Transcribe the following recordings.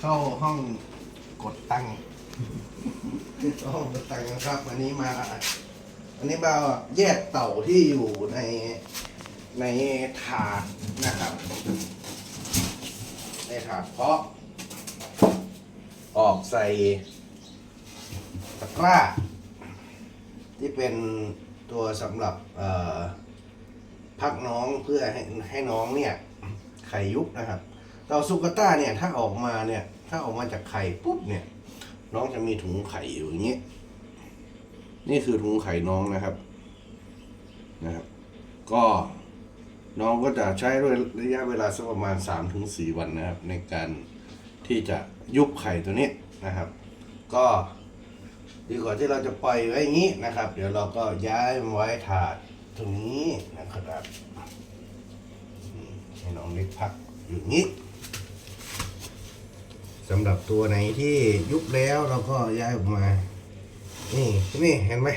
เข้าห้องกดตังค์เข้าห้องกดตังค์นะครับวันนี้มาวันนี้มาแยกเต่าที่อยู่ในในถาดนะครับ ในถาดเพาะ ออกใส่ตะกร้า ที่เป็นตัวสำหรับพักน้องเพื่อให้ให้น้องเนี่ยไข่ยุบนะครับ เต่าสุกาต้าเนี่ยถ้าออกมาเนี่ย ถ้าออกมาจากไข่ปุ๊บเนี่ย น้องจะมีถุงไข่อยู่อย่างนี้ยนี่คือถุงไข่น้องนะครับนะครับ ก็น้องก็จะใช้ด้วยระยะเวลาสักประมาณ 3-4 วันนะครับ ในการที่จะยุบไข่ตัวนี้นะครับ ก็ดีกว่าที่เราจะปล่อยไว้อย่างนี้นะครับ เดี๋ยวเราก็ย้ายมไว้ถาดตรงนี้นะครับให้น้องเล็กพักอยู่อย่างนี้ สำหรับตัวไหนที่ยุบแล้วเราก็ย้ายออกมา นี่นี่เห็นไหม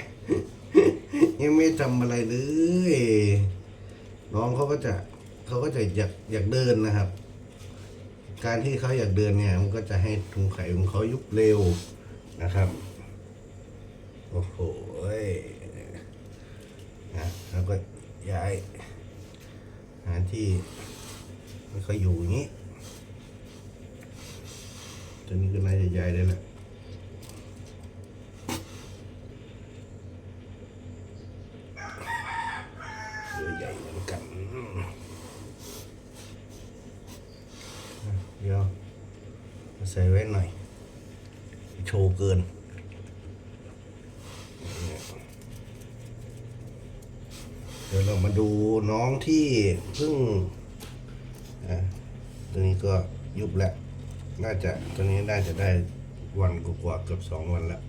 ยังไม่ทำอะไรเลยน้องเขาก็จะเขาก็จะอยากอยากเดินนะครับ การที่เขาอยากเดินเนี่ย มันก็จะให้ถุงไข่ของเขายุบเร็วนะครับ โอ้โหนะแล้วก็ย้ายหาที่มันเขาอยู่อย่างนี้ ตัวนี้ก็น่าจะย้ายได้แล้วเรือใหญ่เหมือนกันเดี๋ยวมาใส่ไว้หน่อย โชว์เกินเดี๋ยวเรามาดูน้องที่เพิ่งตัวนี้ก็ยุบแล้ว น่าจะตัวนี้น่าจะได้วันกว่าเกือบสองวันแล้ว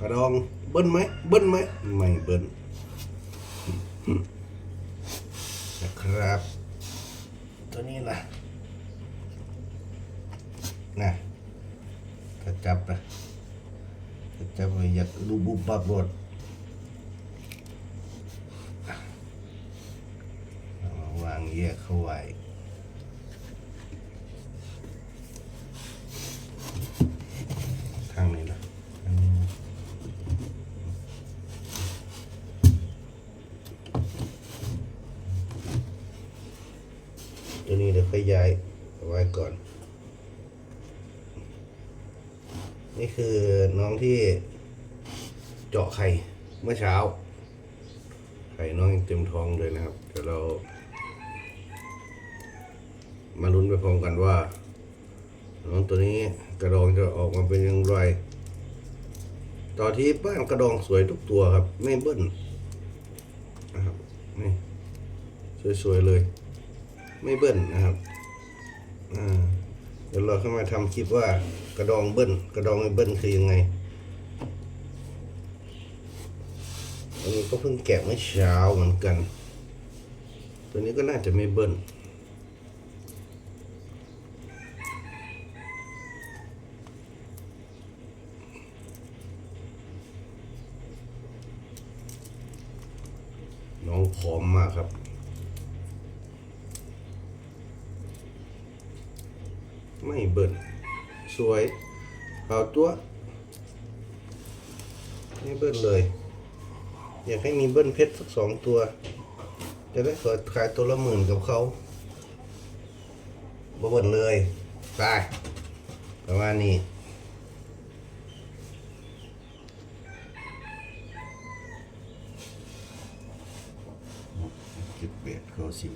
กระดองเบิ้ลไหมเบิ้ลไหมไม่เบิ้ลนะครับ ตัวนี้ล่ะนะถ้าจับนะถ้าจับอยากรูบุบบับรถเอามาวางแยกเข้าไว้ข้างนี้นะข้างนี้นะ ตัวนี้เดี๋ยวค่อยย้ายไว้ก่อน นี่คือน้องที่เจาะไข่เมื่อเช้า ไข่น้องยังเต็มท้องเลยนะครับ เดี๋ยวเรา มาลุ้นไปพร้อมกันว่า น้องตัวนี้กระดองจะออกมาเป็นอยังไงต่อที่บ้านกระดองสวยทุกตัวครับ ไม่เบิ้ลนะครับนี่สวยๆเลย ไม่เบิ้ลนะครับเดี๋ยวเราเข้ามาทำคลิปว่ากระดองเบิ้ลกระดองไม่เบิ้ลคือยังไงอันนี้ก็เพิ่งแกะเมื่อเช้าเหมือนกัน ตัวนี้ก็น่าจะไม่เบิ้ลน้องผอมมากครับ ไม่เบิ้ลสวยเปล่าตัว ไม่เบิ้ลเลย อยากให้มีเบิ้ลเพชรสักสองตัว จะได้เกิดขายตัวละหมื่นกับเขาบเบิ้ลเลยไปประมาณนี้สิบแปดเขาสิบ